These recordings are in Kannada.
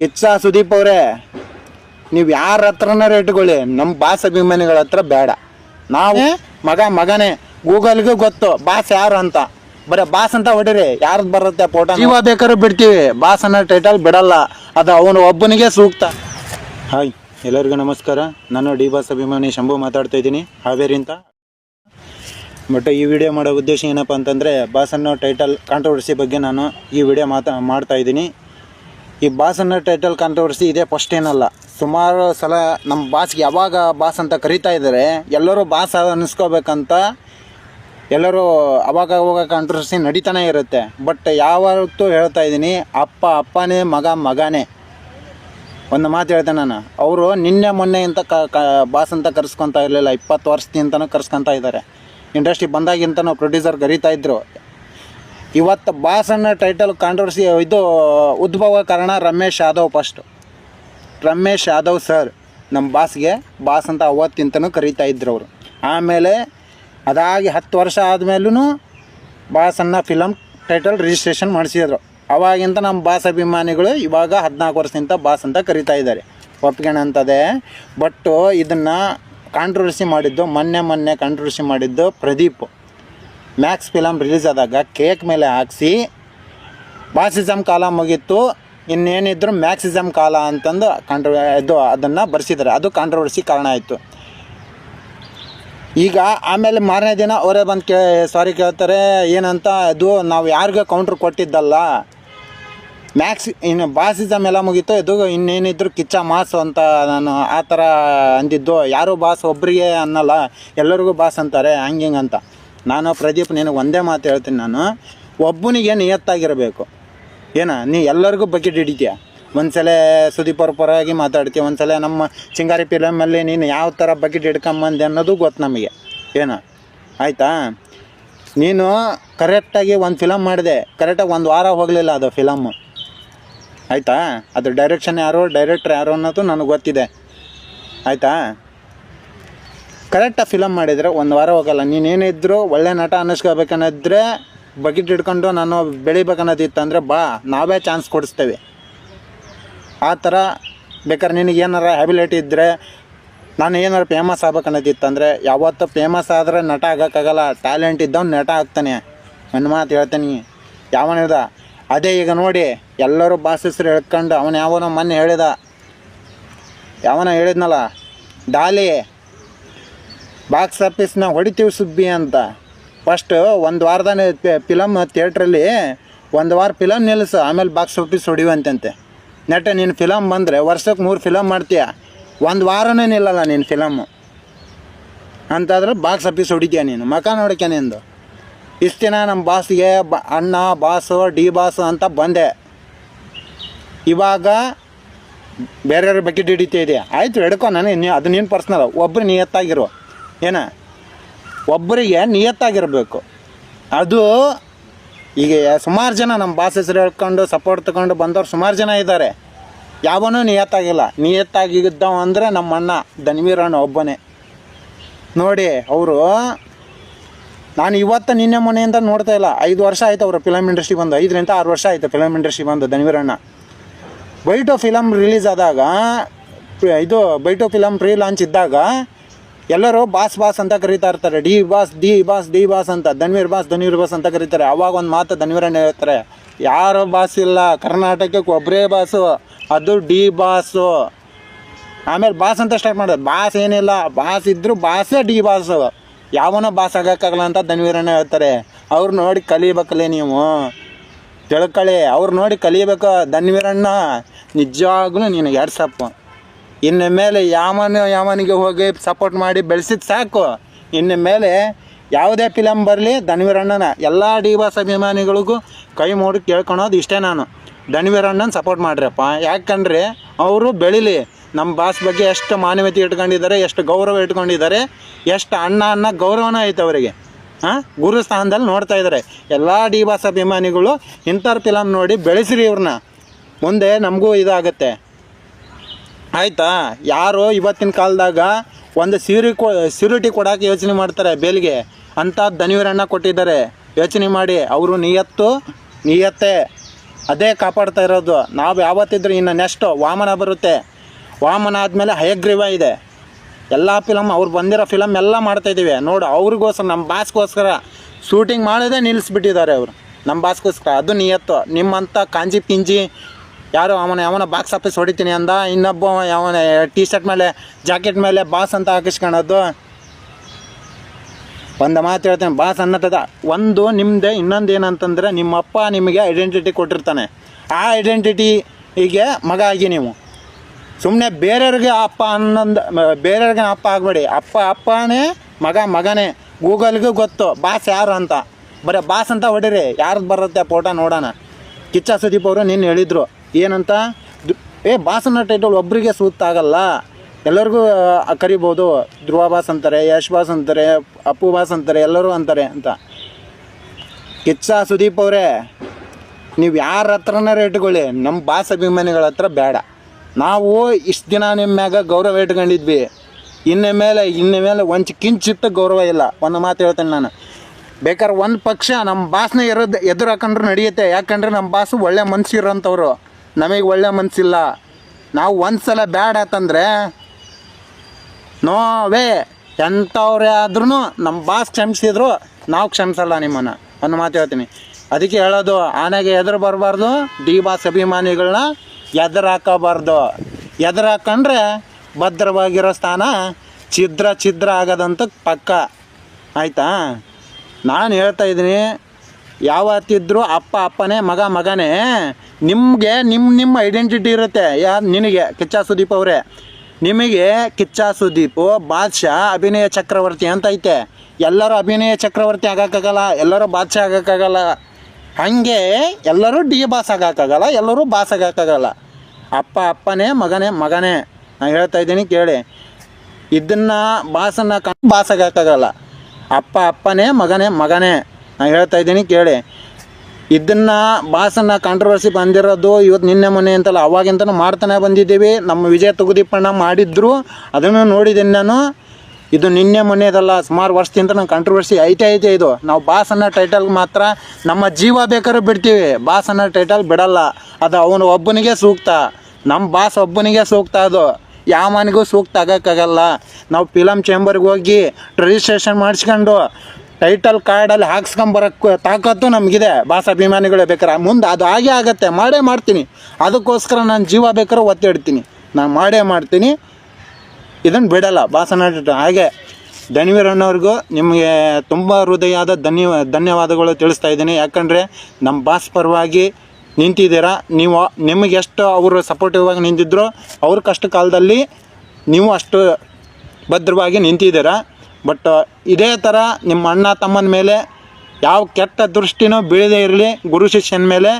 ಕಿಚ್ಚ ಸುದೀಪ್ ಅವರೇ ನೀವು ಯಾರ ಹತ್ರನ ರೇಟ್ಕೊಳ್ಳಿ ನಮ್ಮ ಬಾಸ್ ಅಭಿಮಾನಿಗಳ ಹತ್ರ ಬೇಡ. ನಾವು ಮಗ ಮಗನೇ ಗೂಗಲ್ಗೂ ಗೊತ್ತು ಬಾಸ್ ಯಾರು ಅಂತ. ಬರೀ ಬಾಸ್ ಅಂತ ಹೊಡಿರಿ ಯಾರ್ದು ಬರುತ್ತೆ ಫೋಟೋ ಜೀವ ಬೇಕಾದ್ರೂ ಬಿಡ್ತೀವಿ ಬಾಸ್ ಅನ್ನೋ ಟೈಟಲ್ ಬಿಡಲ್ಲ ಅದು ಅವನು ಒಬ್ಬನಿಗೆ ಸೂಕ್ತ. ಹಾಯ್ ಎಲ್ಲರಿಗೂ ನಮಸ್ಕಾರ. ನಾನು ಡಿ ಬಾಸ್ ಅಭಿಮಾನಿ ಶಂಭು ಮಾತಾಡ್ತಾ ಇದ್ದೀನಿ. ಹಾವೇರಿ ಅಂತ. ಬಟ್ ಈ ವಿಡಿಯೋ ಮಾಡೋ ಉದ್ದೇಶ ಏನಪ್ಪ ಅಂತಂದರೆ ಬಾಸ್ ಅನ್ನೋ ಟೈಟಲ್ ಕಾಂಟ್ರವರ್ಸಿ ಬಗ್ಗೆ ನಾನು ಈ ವಿಡಿಯೋ ಮಾತಾ ಮಾಡ್ತಾ ಇದ್ದೀನಿ. ಈ ಬಾಸ್ ಅನ್ನೋ ಟೈಟಲ್ ಕಾಂಟ್ರವರ್ಸಿ ಇದೇ ಫಸ್ಟ್ ಏನಲ್ಲ. ಸುಮಾರು ಸಲ ನಮ್ಮ ಬಾಸ್ಗೆ ಯಾವಾಗ ಬಾಸ್ ಅಂತ ಕರಿತಾ ಇದ್ದಾರೆ ಎಲ್ಲರೂ ಬಾಸ್ ಅನ್ನಿಸ್ಕೋಬೇಕಂತ ಎಲ್ಲರೂ ಅವಾಗ ಅವಾಗ ಕಾಂಟ್ರವರ್ಸಿ ನಡೀತಾನೆ ಇರುತ್ತೆ. ಬಟ್ ಯಾವತ್ತೂ ಹೇಳ್ತಾ ಇದ್ದೀನಿ, ಅಪ್ಪ ಅಪ್ಪನೇ, ಮಗ ಮಗನೇ. ಒಂದು ಮಾತು ಹೇಳ್ತೇನೆ ನಾನು. ಅವರು ನಿನ್ನೆ ಮೊನ್ನೆ ಅಂತ ಕ ಬಾಸ್ ಅಂತ ಕರೆಸ್ಕೊತಾ ಇರಲಿಲ್ಲ, ಇಪ್ಪತ್ತು ವರ್ಷದಿಂದನೂ ಕರ್ಸ್ಕೊತಾ ಇದ್ದಾರೆ. ಇಂಡಸ್ಟ್ರಿ ಬಂದಾಗಿಂತನೂ ಪ್ರೊಡ್ಯೂಸರ್ ಕರೀತಾ ಇದ್ರು. ಇವತ್ತು ಬಾಸ್ ಅನ್ನೋ ಟೈಟಲ್ ಕಾಂಟ್ರವರ್ಸಿ ಇದು ಉದ್ಭವ ಕಾರಣ ರಮೇಶ್ ಯಾದವ್ ಫಸ್ಟ್ ರಮೇಶ್ ಯಾದವ್ ಸರ್ ನಮ್ಮ ಬಾಸ್ಗೆ ಬಾಸ್ ಅಂತ ಅವತ್ತಿಂತನೂ ಕರೀತಾ ಇದ್ರು ಅವರು. ಆಮೇಲೆ ಅದಾಗಿ ಹತ್ತು ವರ್ಷ ಆದಮೇಲೂ ಬಾಸ್ ಅನ್ನೋ ಫಿಲಮ್ ಟೈಟಲ್ ರಿಜಿಸ್ಟ್ರೇಷನ್ ಮಾಡಿಸಿದ್ರು. ಅವಾಗಿಂತ ನಮ್ಮ ಬಾಸ್ ಅಭಿಮಾನಿಗಳು ಇವಾಗ ಹದಿನಾಲ್ಕು ವರ್ಷದಿಂದ ಬಾಸ್ ಅಂತ ಕರಿತಾ ಇದ್ದಾರೆ. ಒಪ್ಕೊಳ್ಳೋಂಥದ್ದೇ ಬಟ್ಟು ಇದನ್ನು ಕಾಂಟ್ರವರ್ಸಿ ಮಾಡಿದ್ದು, ಮೊನ್ನೆ ಮೊನ್ನೆ ಕಾಂಟ್ರವರ್ಸಿ ಮಾಡಿದ್ದು ಪ್ರದೀಪ್. ಮ್ಯಾಕ್ಸ್ ಫಿಲಮ್ ರಿಲೀಸ್ ಆದಾಗ ಕೇಕ್ ಮೇಲೆ ಹಾಕ್ಸಿ ಬಾಸಿಸಮ್ ಕಾಲ ಮುಗೀತು. ಇನ್ನೇನಿದ್ರು ಮ್ಯಾಕ್ಸಿಸಮ್ ಕಾಲ ಅಂತಂದು ಕಾಂಟ್ರ ಇದು ಅದನ್ನು ಬರ್ಸಿದ್ದಾರೆ ಅದು ಕಾಂಟ್ರವರ್ಸಿ ಕಾರಣ ಆಯಿತು. ಈಗ ಆಮೇಲೆ ಮಾರನೇ ದಿನ ಅವರೇ ಬಂದು ಕೇ ಸಾರಿ ಕೇಳ್ತಾರೆ, ಏನಂತ ಅದು ನಾವು ಯಾರಿಗೂ ಕೌಂಟ್ರ್ ಕೊಟ್ಟಿದ್ದಲ್ಲ. ಮ್ಯಾಕ್ಸ್ ಇನ್ನು ಬಾಸಿಸಮ್ ಎಲ್ಲ ಮುಗೀತು. ಇದು ಇನ್ನೇನಿದ್ರು ಕಿಚ್ಚ ಮಾಸು ಅಂತ ನಾನು ಆ ಥರ ಅಂದಿದ್ದು. ಯಾರು ಬಾಸ್ ಒಬ್ಬರಿಗೆ ಅನ್ನಲ್ಲ, ಎಲ್ಲರಿಗೂ ಬಾಸ್ ಅಂತಾರೆ ಹಂಗೆ ಅಂತ. ನಾನು ಪ್ರದೀಪ್, ನಿನಗೆ ಒಂದೇ ಮಾತು ಹೇಳ್ತೀನಿ ನಾನು. ಒಬ್ಬನಿಗೆ ನಿಯತ್ತಾಗಿರಬೇಕು. ಏನ, ನೀ ಎಲ್ಲರಿಗೂ ಬಕೆಟ್ ಹಿಡಿತೀಯ? ಒಂದ್ಸಲ ಸುದೀಪ್ ಅವ್ರ ಪರವಾಗಿ ಮಾತಾಡ್ತೀಯ? ಒಂದ್ಸಲ ನಮ್ಮ ಚಿಂಗಾರಿ ಫಿಲಮಲ್ಲಿ ನೀನು ಯಾವ ಥರ ಬಕೆಟ್ ಹಿಡ್ಕೊಂಬಂದೆ ಅನ್ನೋದು ಗೊತ್ತು ನಮಗೆ. ಏನು, ಆಯಿತಾ? ನೀನು ಕರೆಕ್ಟಾಗಿ ಒಂದು ಫಿಲಮ್ ಮಾಡಿದೆ. ಕರೆಕ್ಟಾಗಿ ಒಂದು ವಾರ ಹೋಗಲಿಲ್ಲ ಅದು ಫಿಲಮ್ಮು ಆಯಿತಾ? ಅದು ಡೈರೆಕ್ಷನ್ ಯಾರು ಡೈರೆಕ್ಟ್ರ್ ಯಾರು ಅನ್ನೋದು ನನಗೆ ಗೊತ್ತಿದೆ. ಆಯಿತಾ? ಕರೆಕ್ಟಾಗಿ ಫಿಲಮ್ ಮಾಡಿದರೆ ಒಂದು ವಾರ ಹೋಗಲ್ಲ. ನೀನೇನಿದ್ರು ಒಳ್ಳೆ ನಟ ಅನ್ನಿಸ್ಕೋಬೇಕನ್ನೋದ್ರೆ ಬಕೆಟ್ ಹಿಡ್ಕೊಂಡು ನಾನು ಬೆಳಿಬೇಕನ್ನೋದಿತ್ತು ಅಂದರೆ ಬಾ, ನಾವೇ ಚಾನ್ಸ್ ಕೊಡಿಸ್ತೇವೆ. ಆ ಥರ ಬೇಕಾದ್ರೆ ನಿನಗೆ ಏನಾರ ಹ್ಯಾಬಿಲಿಟಿ ಇದ್ದರೆ ನಾನು ಏನಾರು ಫೇಮಸ್ ಆಗ್ಬೇಕನ್ನೋದಿತ್ತಂದರೆ ಯಾವತ್ತೂ ಫೇಮಸ್ ಆದರೆ ನಟ ಆಗೋಕ್ಕಾಗಲ್ಲ. ಟ್ಯಾಲೆಂಟ್ ಇದ್ದವ್ನು ನಟ ಆಗ್ತಾನೆ. ನನ್ನ ಮಾತು ಹೇಳ್ತೇನೆ. ಯಾವನಿದ? ಅದೇ ಈಗ ನೋಡಿ, ಎಲ್ಲರೂ ಬಾಸ್ ಹೇಳ್ಕೊಂಡು ಅವನು ಯಾವನೋ ಮೊನ್ನೆ ಹೇಳಿದ. ಯಾವನ ಹೇಳಿದ್ನಲ್ಲ, ಡಾಲಿ ಬಾಕ್ಸ್ ಆಫೀಸ್ನ ಹೊಡಿತೀವಿ ಸುಬ್ಬಿ ಅಂತ. ಫಸ್ಟ್ ಒಂದು ವಾರದಾನೆ ಫಿಲಮ್ ಥಿಯೇಟ್ರಲ್ಲಿ ಒಂದು ವಾರ ಫಿಲಮ್ ನಿಲ್ಲಿಸು ಆಮೇಲೆ ಬಾಕ್ಸ್ ಆಫೀಸ್ ಹೊಡಿವಂತಂತೆ ನೆಟ್ಟ ನೀನು ಫಿಲಮ್ ಬಂದರೆ ವರ್ಷಕ್ಕೆ ಮೂರು ಫಿಲಮ್ ಮಾಡ್ತೀಯ? ಒಂದು ವಾರನೇ ನಿಲ್ಲಲ್ಲ ನೀನು ಫಿಲಮ್ಮು ಅಂತಾದ್ರೆ ಬಾಕ್ಸ್ ಆಫೀಸ್ ಹೊಡಿತೀಯ ನೀನು, ಮಕ ನೋಡಕ್ಕೆ ನಿಂದು. ಇಷ್ಟು ದಿನ ನಮ್ಮ ಬಾಸ್ಗೆ ಬ ಅಣ್ಣ ಬಾಸು ಡಿ ಬಾಸು ಅಂತ ಬಂದೆ. ಇವಾಗ ಬೇರೆಯವ್ರ ಬಗ್ಗೆ ಹಿಡಿತಾ ಇದೆಯಾ? ಆಯಿತು, ಹಿಡ್ಕೊ, ನಾನು ನೀ ಅದು ನೀನು ಪರ್ಸ್ನಲ್ ಒಬ್ಬರು ನಿಯತ್ತಾಗಿರು ಏನ? ಒಬ್ಬರಿಗೆ ನಿಯತ್ತಾಗಿರಬೇಕು. ಅದು ಈಗ ಸುಮಾರು ಜನ ನಮ್ಮ ಬಾಸ್ ಹೆಸರು ಹೇಳ್ಕೊಂಡು ಸಪೋರ್ಟ್ ತಗೊಂಡು ಬಂದವ್ರು ಸುಮಾರು ಜನ ಇದ್ದಾರೆ ಯಾವನೂ ನಿಯತ್ತಾಗಿಲ್ಲ. ನಿಯತ್ತಾಗಿದ್ದವ ಅಂದರೆ ನಮ್ಮ ಅಣ್ಣ ಧನ್ವೀರಣ್ಣ ಒಬ್ಬನೇ. ನೋಡಿ, ಅವರು ನಾನು ಇವತ್ತು ನಿನ್ನೆ ಮೊನ್ನೆಯಿಂದ ನೋಡ್ತಾ ಇಲ್ಲ. ಐದು ವರ್ಷ ಆಯ್ತು ಅವರು ಫಿಲಮ್ ಇಂಡಸ್ಟ್ರಿ ಬಂದು. ಐದರಿಂದ ಆರು ವರ್ಷ ಆಯಿತು ಫಿಲಮ್ ಇಂಡಸ್ಟ್ರಿ ಬಂದು ಧನ್ವೀರಣ್ಣ ಬೈಟೋ ಫಿಲಮ್ ರಿಲೀಸ್ ಆದಾಗ, ಇದು ಬೈಟೋ ಫಿಲಮ್ ಪ್ರೀ ಲಾಂಚ್ ಇದ್ದಾಗ ಎಲ್ಲರೂ ಬಾಸ್ ಬಾಸ್ ಅಂತ ಕರೀತಾ ಇರ್ತಾರೆ. D boss D boss D boss ಅಂತ. ಧನ್ವೀರ್ ಬಾಸ್ ಧನ್ವೀರ್ ಬಾಸ್ ಅಂತ ಕರೀತಾರೆ. ಅವಾಗ ಒಂದು ಮಾತು ಧನ್ವೀರಣ್ಣ ಹೇಳ್ತಾರೆ. ಯಾರು ಬಾಸ್ ಇಲ್ಲ? ಕರ್ನಾಟಕಕ್ಕೆ ಒಬ್ಬರೇ ಬಾಸು. ಅದು ಡಿ ಬಾಸು. ಆಮೇಲೆ ಬಾಸ್ ಅಂತ ಸ್ಟಾರ್ಟ್ ಮಾಡೋದು. ಬಾಸ್ ಏನಿಲ್ಲ. ಬಾಸ್ ಇದ್ದರೂ ಬಾಸೇ ಡಿ ಬಾಸು. ಯಾವನೋ ಬಾಸ್ ಆಗೋಕ್ಕಾಗಲ್ಲ ಅಂತ ಧನ್ವೀರಣ್ಣ ಹೇಳ್ತಾರೆ. ಅವ್ರು ನೋಡಿ ಕಲಿಬೇಕಲ್ಲೇ ನೀವು. ತಿಳ್ಕೊಳ್ಳಿ. ಅವ್ರು ನೋಡಿ ಕಲಿಬೇಕು ಧನ್ವೀರಣ್ಣ ನಿಜವಾಗ್ಲೂ ನೀನು ಎಡ್ಸಪ್ಪ ಇನ್ನು ಮೇಲೆ ಯಾವನ ಯಾವನಿಗೆ ಹೋಗಿ ಸಪೋರ್ಟ್ ಮಾಡಿ ಬೆಳೆಸಿದ ಸಾಕು. ಇನ್ನು ಮೇಲೆ ಯಾವುದೇ ಫಿಲಮ್ ಬರಲಿ ಧನ್ವೀರಣ್ಣನ ಎಲ್ಲ ಡಿ ಬಾಸ್ ಅಭಿಮಾನಿಗಳಿಗೂ ಕೈ ಮೂಡಿ ಕೇಳ್ಕೊಳೋದು ಇಷ್ಟೇ ನಾನು. ಧನ್ವೀರಣ್ಣನ ಸಪೋರ್ಟ್ ಮಾಡ್ರಪ್ಪ. ಯಾಕಂದರೆ ಅವರು ಬೆಳೀಲಿ. ನಮ್ಮ ಬಾಸ್ ಬಗ್ಗೆ ಎಷ್ಟು ಮಾನವೀಯತೆ ಇಟ್ಕೊಂಡಿದ್ದಾರೆ, ಎಷ್ಟು ಗೌರವ ಇಟ್ಕೊಂಡಿದ್ದಾರೆ, ಎಷ್ಟು ಅಣ್ಣ ಅನ್ನ ಗೌರವನ ಐತೆ ಅವರಿಗೆ. ಹಾಂ? ಗುರು ಸ್ಥಾನದಲ್ಲಿ ನೋಡ್ತಾ ಇದ್ದಾರೆ ಎಲ್ಲ ಡಿ ಬಾಸ್ ಅಭಿಮಾನಿಗಳು ಇಂಥವ್ರ ಫಿಲಮ್ ನೋಡಿ ಬೆಳೆಸಿರಿ ಇವ್ರನ್ನ ಮುಂದೆ ನಮಗೂ ಇದಾಗತ್ತೆ. ಆಯಿತಾ? ಯಾರು ಇವತ್ತಿನ ಕಾಲದಾಗ ಒಂದು ಸೀರಿ ಕೊ, ಸಿರಿಟಿ ಕೊಡೋಕೆ ಯೋಚನೆ ಮಾಡ್ತಾರೆ ಬೇಲ್ಗೆ. ಅಂತ ಧನಿವರಣ್ಣ ಕೊಟ್ಟಿದ್ದಾರೆ. ಯೋಚನೆ ಮಾಡಿ, ಅವರು ನಿಯತ್ತು, ನಿಯತ್ತೆ. ಅದೇ ಕಾಪಾಡ್ತಾ ಇರೋದು. ನಾವು ಯಾವತ್ತಿದ್ರು ಇನ್ನು ನೆಕ್ಸ್ಟು ವಾಮನ ಬರುತ್ತೆ. ವಾಮನ ಆದಮೇಲೆ ಹಯಗ್ರೀವ ಇದೆ. ಎಲ್ಲ ಫಿಲಮ್ ಅವ್ರು ಬಂದಿರೋ ಫಿಲಮ್ ಎಲ್ಲ ಮಾಡ್ತಾಯಿದ್ದೀವಿ ನೋಡು, ಅವ್ರಿಗೋಸ್ಕರ ನಮ್ಮ ಬಾಸ್ಗೋಸ್ಕರ ಶೂಟಿಂಗ್ ಮಾಡೋದೇ ನಿಲ್ಲಿಸ್ಬಿಟ್ಟಿದ್ದಾರೆ ಅವರು. ನಮ್ಮ ಬಾಸ್ಗೋಸ್ಕರ ಅದು ನಿಯತ್ತು. ನಿಮ್ಮಂಥ ಕಾಂಜಿ ಪಿಂಜಿ ಯಾರೋ ಅವನ ಯಾವನ ಬಾಕ್ಸ್ ಆಫೀಸ್ ಹೊಡಿತೀನಿ ಅಂದ, ಇನ್ನೊಬ್ಬ ಯಾವನ ಟೀ ಶರ್ಟ್ ಮೇಲೆ ಜಾಕೆಟ್ ಮೇಲೆ ಬಾಸ್ ಅಂತ ಹಾಕಿಸ್ಕೊಳೋದು ಒಂದು ಮಾತು ಹೇಳ್ತೇನೆ, ಬಾಸ್ ಅನ್ನತದ. ಒಂದು ನಿಮ್ಮದೇ ಇನ್ನೊಂದು ಏನಂತಂದರೆ ನಿಮ್ಮಪ್ಪ ನಿಮಗೆ ಐಡೆಂಟಿಟಿ ಕೊಟ್ಟಿರ್ತಾನೆ. ಆ ಐಡೆಂಟಿಟಿಗೆ ಮಗ ಆಗಿ ನೀವು. ಸುಮ್ಮನೆ ಬೇರೆಯವ್ರಿಗೆ ಅಪ್ಪ ಅನ್ನೊಂದು, ಬೇರೆಯವ್ರಿಗೆ ಅಪ್ಪ ಆಗಬೇಡಿ. ಅಪ್ಪ, ಅಪ್ಪನೇ ಮಗ, ಮಗನೇ. ಗೂಗಲ್ಗೂ ಗೊತ್ತು, ಬಾಸ್ ಯಾರು ಅಂತ. ಬರೀ ಬಾಸ್ ಅಂತ ಹೊಡೀರಿ. ಯಾರ್ದು ಬರುತ್ತೆ ಫೋಟೋ ನೋಡೋಣ. ಕಿಚ್ಚ ಸುದೀಪ್ ಅವರು ನಿನ್ನ ಹೇಳಿದರು. ಏನಂತ? ಏ ಭಾಸನ ಟೈಟಲ್ ಒಬ್ಬರಿಗೆ ಆಗಲ್ಲ ಎಲ್ಲರಿಗೂ ಕರಿಬೋದು. ಧ್ರುವ ಬಾಸ್ ಅಂತಾರೆ ಯಶ್ ಬಾಸ್ ಅಂತಾರೆ ಅಪ್ಪು ಬಾಸ್ ಅಂತಾರೆ, ಎಲ್ಲರೂ ಅಂತಾರೆ ಅಂತ. ಕಿಚ್ಚ ಸುದೀಪ್ ಅವರೇ, ನೀವು ಯಾರ ಹತ್ರನಾರ ಇಟ್ಕೊಳ್ಳಿ ನಮ್ಮ ಬಾಸ್ ಅಭಿಮಾನಿಗಳ ಹತ್ರ ಬೇಡ. ನಾವು ಇಷ್ಟು ದಿನ ನಿಮ್ಮ ಮ್ಯಾಗ ಗೌರವ ಇಟ್ಕೊಂಡಿದ್ವಿ. ಇನ್ನು ಮೇಲೆ ಇನ್ನು ಮೇಲೆ ಒಂಚು ಕಿಂಚಿತ್ತ ಗೌರವ ಇಲ್ಲ. ಒಂದು ಮಾತು ಹೇಳ್ತೇನೆ ನಾನು. ಬೇಕಾದ್ರೆ ಒಂದು ಪಕ್ಷ ನಮ್ಮ ಬಾಸ್ನ ಇರೋದು ಎದುರು ಹಾಕೊಂಡ್ರೆ ನಡೆಯುತ್ತೆ. ಯಾಕಂದರೆ ನಮ್ಮ ಬಾಸು ಒಳ್ಳೆ ಮನ್ಸು ಇರೋಂಥವ್ರು ನಮಗೆ ಒಳ್ಳೆ ಮನಸ್ಸಿಲ್ಲ ನಾವು ಒಂದು ಸಲ ಬ್ಯಾಡ ಆತಂದ್ರೆ ನೋವೇ ಎಂಥವ್ರೇ ಆದ್ರೂ ನಮ್ಮ ಬಾಸ್ ಕ್ಷಮಿಸಿದ್ರು, ನಾವು ಕ್ಷಮಿಸಲ್ಲ ನಿಮ್ಮನ್ನು. ಒಂದು ಮಾತು ಹೇಳ್ತೀನಿ. ಅದಕ್ಕೆ ಹೇಳೋದು, ಆನೆಗೆ ಎದುರು ಬರಬಾರ್ದು, ಡಿ ಬಾಸ್ ಅಭಿಮಾನಿಗಳನ್ನ ಎದುರು ಹಾಕಬಾರ್ದು ಎದುರು ಹಾಕೊಂಡ್ರೆ ಭದ್ರವಾಗಿರೋ ಸ್ಥಾನ ಛಿದ್ರ ಛಿದ್ರ ಆಗೋದಂತ ಪಕ್ಕ. ಆಯಿತಾ? ನಾನು ಹೇಳ್ತಾ ಇದ್ದೀನಿ ಯಾವತ್ತಿದ್ರೂ ಅಪ್ಪ, ಅಪ್ಪನೇ, ಮಗ, ಮಗನೇ, ನಿಮಗೆ ನಿಮ್ಮ ನಿಮ್ಮ ಐಡೆಂಟಿಟಿ ಇರುತ್ತೆ. ಯಾ, ನಿನಗೆ ಕಿಚ್ಚ ಸುದೀಪ್ ಅವರೇ. ನಿಮಗೆ ಕಿಚ್ಚ ಸುದೀಪು ಬಾದ್ಶಾ, ಅಭಿನಯ ಚಕ್ರವರ್ತಿ ಅಂತ ಐತೆ. ಎಲ್ಲರೂ ಅಭಿನಯ ಚಕ್ರವರ್ತಿ ಆಗೋಕ್ಕಾಗಲ್ಲ, ಎಲ್ಲರೂ ಬಾದ್ಶಾ ಆಗೋಕ್ಕಾಗಲ್ಲ. ಹಾಗೆ ಎಲ್ಲರೂ ಡಿ ಬಾಸ್ ಆಗೋಕ್ಕಾಗಲ್ಲ, ಎಲ್ಲರೂ ಬಾಸ್ ಆಗೋಕ್ಕಾಗಲ್ಲ. ಅಪ್ಪ, ಅಪ್ಪನೇ, ಮಗನೇ ಮಗನೇ. ನಾನು ಹೇಳ್ತಾ ಇದ್ದೀನಿ ಕೇಳಿ. ಇದನ್ನು ಬಾಸನ್ನು ಆಗೋಕ್ಕಾಗಲ್ಲ. ಅಪ್ಪ, ಅಪ್ಪನೇ, ಮಗನೇ ಮಗನೇ. ನಾನು ಹೇಳ್ತಾ ಇದ್ದೀನಿ ಕೇಳಿ. ಇದನ್ನು ಬಾಸನ್ನು ಕಾಂಟ್ರವರ್ಸಿ ಬಂದಿರೋದು ಇವತ್ತು ನಿನ್ನೆ ಮೊನ್ನೆ ಅಂತಲ್ಲ ಅವಾಗಿಂತನೂ ಮಾಡ್ತಾನೆ ಬಂದಿದ್ದೀವಿ. ನಮ್ಮ ವಿಜಯ ತುಗುದೀಪಣ್ಣ ಮಾಡಿದ್ರು. ಅದನ್ನು ನೋಡಿದ್ದೀನಿ ನಾನು. ಇದು ನಿನ್ನೆ ಮೊನ್ನೆದಲ್ಲ, ಸುಮಾರು ವರ್ಷದಿಂದ ನಮ್ಮ ಕಾಂಟ್ರವರ್ಸಿ ಐತೆ ಐತೆ ಇದು. ನಾವು ಬಾಸ್ ಅನ್ನೋ ಟೈಟಲ್ ಮಾತ್ರ ನಮ್ಮ ಜೀವ ಬೇಕಾದ್ರೂ ಬಿಡ್ತೀವಿ. ಬಾಸ್ ಅನ್ನೋ ಟೈಟಲ್ ಬಿಡಲ್ಲ. ಅದು ಅವನು ಒಬ್ಬನಿಗೆ ಸೂಕ್ತ. ನಮ್ಮ ಬಾಸ್ ಒಬ್ಬನಿಗೆ ಸೂಕ್ತ ಅದು. ಯಾವನಿಗೂ ಸೂಕ್ತ ಆಗೋಕ್ಕಾಗಲ್ಲ. ನಾವು ಫಿಲಮ್ ಚೇಂಬರ್ಗೆ ಹೋಗಿ ರಿಜಿಸ್ಟ್ರೇಷನ್ ಮಾಡಿಸ್ಕೊಂಡು ಟೈಟಲ್ ಕಾರ್ಡಲ್ಲಿ ಹಾಕ್ಸ್ಕೊಂಬರಕ್ಕೆ ತಾಕತ್ತು ನಮಗಿದೆ. ಬಾಸ್ ಅಭಿಮಾನಿಗಳೇ ಬೇಕಾರೆ. ಮುಂದೆ ಅದು ಹಾಗೆ ಆಗತ್ತೆ. ಮಾಡೇ ಮಾಡ್ತೀನಿ. ಅದಕ್ಕೋಸ್ಕರ ನಾನು ಜೀವ ಬೇಕಾದ್ರೆ ಒತ್ತಿ ಇಡ್ತೀನಿ. ನಾನು ಮಾಡೇ ಮಾಡ್ತೀನಿ. ಇದನ್ನು ಬಿಡಲ್ಲ. ಭಾಷಣ ಹಾಗೆ ಧನ್ವೀರಣ್ಣವ್ರಿಗೂ ನಿಮಗೆ ತುಂಬ ಹೃದಯದ ಧನ್ಯ, ಧನ್ಯವಾದಗಳು ತಿಳಿಸ್ತಾ ಇದ್ದೀನಿ. ಯಾಕಂದರೆ ನಮ್ಮ ಬಾಸ್ ಪರವಾಗಿ ನಿಂತಿದ್ದೀರಾ? ನೀವು, ನಿಮಗೆ ಎಷ್ಟು ಅವರು ಸಪೋರ್ಟಿವ್ ಆಗಿ ನಿಂತಿದ್ರೋ, ಅವ್ರ ಕಷ್ಟ ಕಾಲದಲ್ಲಿ ನೀವು ಅಷ್ಟು ಭದ್ರವಾಗಿ ನಿಂತಿದ್ದೀರಾ? ಬಟ್ ಇದೇ ಥರ ನಿಮ್ಮ ಅಣ್ಣ ತಮ್ಮನ ಮೇಲೆ ಯಾವ ಕೆಟ್ಟ ದೃಷ್ಟಿನೂ ಬೀಳದೇ ಇರಲಿ ಗುರು ಶಿಷ್ಯನ ಮೇಲೆ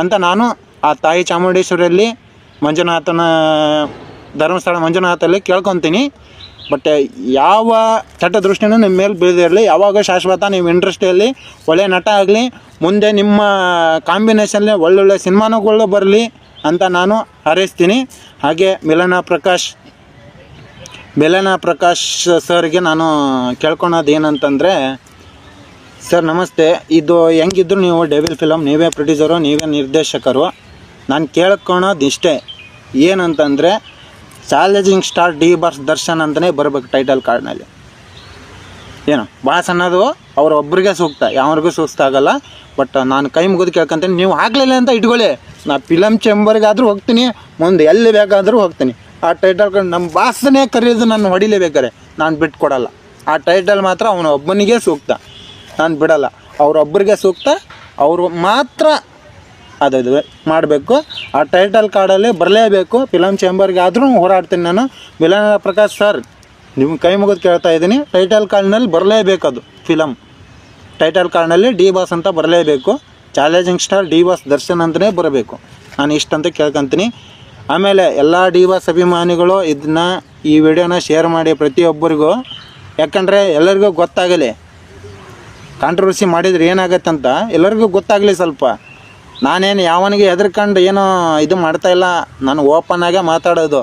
ಅಂತ ನಾನು ಆ ತಾಯಿ ಚಾಮುಂಡೇಶ್ವರಿಯಲ್ಲಿ ಮಂಜುನಾಥನ, ಧರ್ಮಸ್ಥಳ ಮಂಜುನಾಥಲ್ಲಿ ಕೇಳ್ಕೊತೀನಿ. ಬಟ್ ಯಾವ ಕೆಟ್ಟ ದೃಷ್ಟಿನೂ ನಿಮ್ಮ ಮೇಲೆ ಬೀಳದೇ ಇರಲಿ. ಯಾವಾಗ ಶಾಶ್ವತ, ನೀವು ಇಂಡಸ್ಟ್ರಿಯಲ್ಲಿ ಒಳ್ಳೆ ನಟ ಆಗಲಿ, ಮುಂದೆ ನಿಮ್ಮ ಕಾಂಬಿನೇಷನಲ್ಲಿ ಒಳ್ಳೊಳ್ಳೆ ಸಿನಿಮಾನುಗಳು ಬರಲಿ ಅಂತ ನಾನು ಹಾರೈಸ್ತೀನಿ. ಹಾಗೆ ಮಿಲನ ಪ್ರಕಾಶ್ ಮಿಲನ ಪ್ರಕಾಶ್ ಸರ್ಗೆ ನಾನು ಕೇಳ್ಕೊಳೋದು ಏನಂತಂದರೆ, ಸರ್, ನಮಸ್ತೆ. ಇದು ಹೆಂಗಿದ್ರು ನೀವು ಡೆವಿಲ್ ಫಿಲಮ್ ನೀವೇ ಪ್ರೊಡ್ಯೂಸರು ನೀವೇ ನಿರ್ದೇಶಕರು. ನಾನು ಕೇಳ್ಕೊಳೋದು ಇಷ್ಟೇ. ಏನಂತಂದರೆ challenging star D boss Darshan ಅಂತಲೇ ಬರಬೇಕು ಟೈಟಲ್ ಕಾರ್ಡ್ನಲ್ಲಿ ಏನು, ಬಾಸ್ ಅನ್ನೋದು ಅವ್ರೊಬ್ರಿಗೆ ಸೂಕ್ತ, ಯಾವ್ರಿಗೂ ಆಗಲ್ಲ. ಬಟ್ ನಾನು ಕೈ ಮುಗಿದು ಕೇಳ್ಕೊಂತೀನಿ. ನೀವು ಆಗಲಿಲ್ಲ ಅಂತ ಇಟ್ಕೊಳ್ಳಿ. ನಾ ಫಿಲಮ್ ಚೇಂಬರ್ಗಾದರೂ ಹೋಗ್ತೀನಿ. ಮುಂದೆ ಎಲ್ಲಿ ಬೇಕಾದರೂ ಹೋಗ್ತೀನಿ. ಆ ಟೈಟಲ್ ನಮ್ಮ ಬಾಸನೇ ಕರೆಯೋದು ನಾನು ಹೊಡಿಲೇಬೇಕಾರೆ ನಾನು ಬಿಟ್ಕೊಡಲ್ಲ. ಆ ಟೈಟಲ್ ಮಾತ್ರ ಅವನ ಒಬ್ಬನಿಗೆ ಸೂಕ್ತ. ನಾನು ಬಿಡಲ್ಲ. ಅವರೊಬ್ಬರಿಗೆ ಸೂಕ್ತ. ಅವರು ಮಾತ್ರ ಅದು ಮಾಡಬೇಕು. ಆ ಟೈಟಲ್ ಕಾರ್ಡಲ್ಲಿ ಬರಲೇಬೇಕು. ಫಿಲಮ್ ಚೇಂಬರ್ಗೆ ಆದರೂ ಹೋರಾಡ್ತೀನಿ ನಾನು. ಮಿಲನ ಪ್ರಕಾಶ್ ಸರ್ ನಿಮ್ಮ ಕೈ ಮುಗಿದು ಕೇಳ್ತಾ ಇದ್ದೀನಿ. ಟೈಟಲ್ ಕಾರ್ಡ್ನಲ್ಲಿ ಬರಲೇಬೇಕು ಅದು ಫಿಲಮ್ ಟೈಟಲ್ ಕಾರ್ಡ್ನಲ್ಲಿ ಡಿ ಬಾಸ್ ಅಂತ ಬರಲೇಬೇಕು. Challenging star D boss Darshan ಅಂತಲೇ ಬರಬೇಕು. ನಾನು ಇಷ್ಟಂತ ಕೇಳ್ಕೊತೀನಿ. ಆಮೇಲೆ ಎಲ್ಲ ಡಿ ಅಭಿಮಾನಿಗಳು ಇದನ್ನ ಈ ವಿಡಿಯೋನ ಶೇರ್ ಮಾಡಿ ಪ್ರತಿಯೊಬ್ಬರಿಗೂ. ಯಾಕಂದರೆ ಎಲ್ಲರಿಗೂ ಗೊತ್ತಾಗಲಿ ಕಾಂಟ್ರವರ್ಸಿ ಮಾಡಿದ್ರೆ ಅಂತ ಎಲ್ಲರಿಗೂ ಗೊತ್ತಾಗಲಿ ಸ್ವಲ್ಪ. ನಾನೇನು ಯಾವನಿಗೆ ಹೆದರ್ಕೊಂಡು ಏನೋ ಇದು ಮಾಡ್ತಾ ಇಲ್ಲ, ನಾನು ಓಪನ್ ಆಗೇ ಮಾತಾಡೋದು.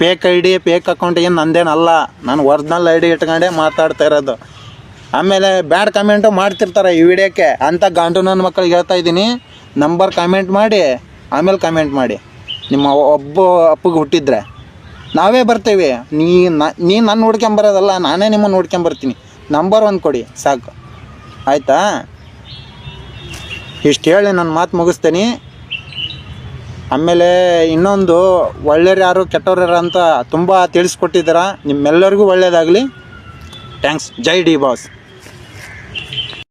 ಪೇಕ್ ಐ ಡಿ ಪೇಕ್ ಅಕೌಂಟ್ ಏನು ನಂದೇನಲ್ಲ ನಾನು ಒರಿಜಿನಲ್ ಐ ಡಿ ಇಟ್ಕೊಂಡೇ ಮಾತಾಡ್ತಾ ಇರೋದು. ಆಮೇಲೆ ಬ್ಯಾಡ್ ಕಮೆಂಟು ಮಾಡ್ತಿರ್ತಾರೆ ಈ ವಿಡಿಯೋಕ್ಕೆ. ಅಂತ ಗಂಡು ನನ್ನ ಮಕ್ಕಳಿಗೆ ಹೇಳ್ತಾ ಇದ್ದೀನಿ ನಂಬರ್ ಕಾಮೆಂಟ್ ಮಾಡಿ, ಆಮೇಲೆ ಕಮೆಂಟ್ ಮಾಡಿ. ನಿಮ್ಮ ಒಬ್ಬ ಅಪ್ಪಗೆ ಹುಟ್ಟಿದ್ರೆ ನಾವೇ ಬರ್ತೇವೆ. ನೀ ನ- ನನ್ನ ನೋಡ್ಕೊಂಬರೋದಲ್ಲ ನಾನೇ ನಿಮ್ಮನ್ನು ನೋಡ್ಕೊಂಬರ್ತೀನಿ ನಂಬರ್ ಒನ್ ಕೊಡಿ, ಸಾಕು. ಆಯಿತಾ? ಇಷ್ಟು ಹೇಳಿ ನನ್ನ ಮಾತು ಮುಗಿಸ್ತೀನಿ. ಆಮೇಲೆ ಇನ್ನೊಂದು, ಒಳ್ಳೆಯವ್ರು ಯಾರು, ಕೆಟ್ಟವ್ರು ಯಾರು ಅಂತ ತುಂಬ ತಿಳಿಸ್ಕೊಟ್ಟಿದ್ದೀರ. ನಿಮ್ಮೆಲ್ಲರಿಗೂ ಒಳ್ಳೆಯದಾಗಲಿ ಥ್ಯಾಂಕ್ಸ್ ಜೈ ಡಿ ಬಾಸ್.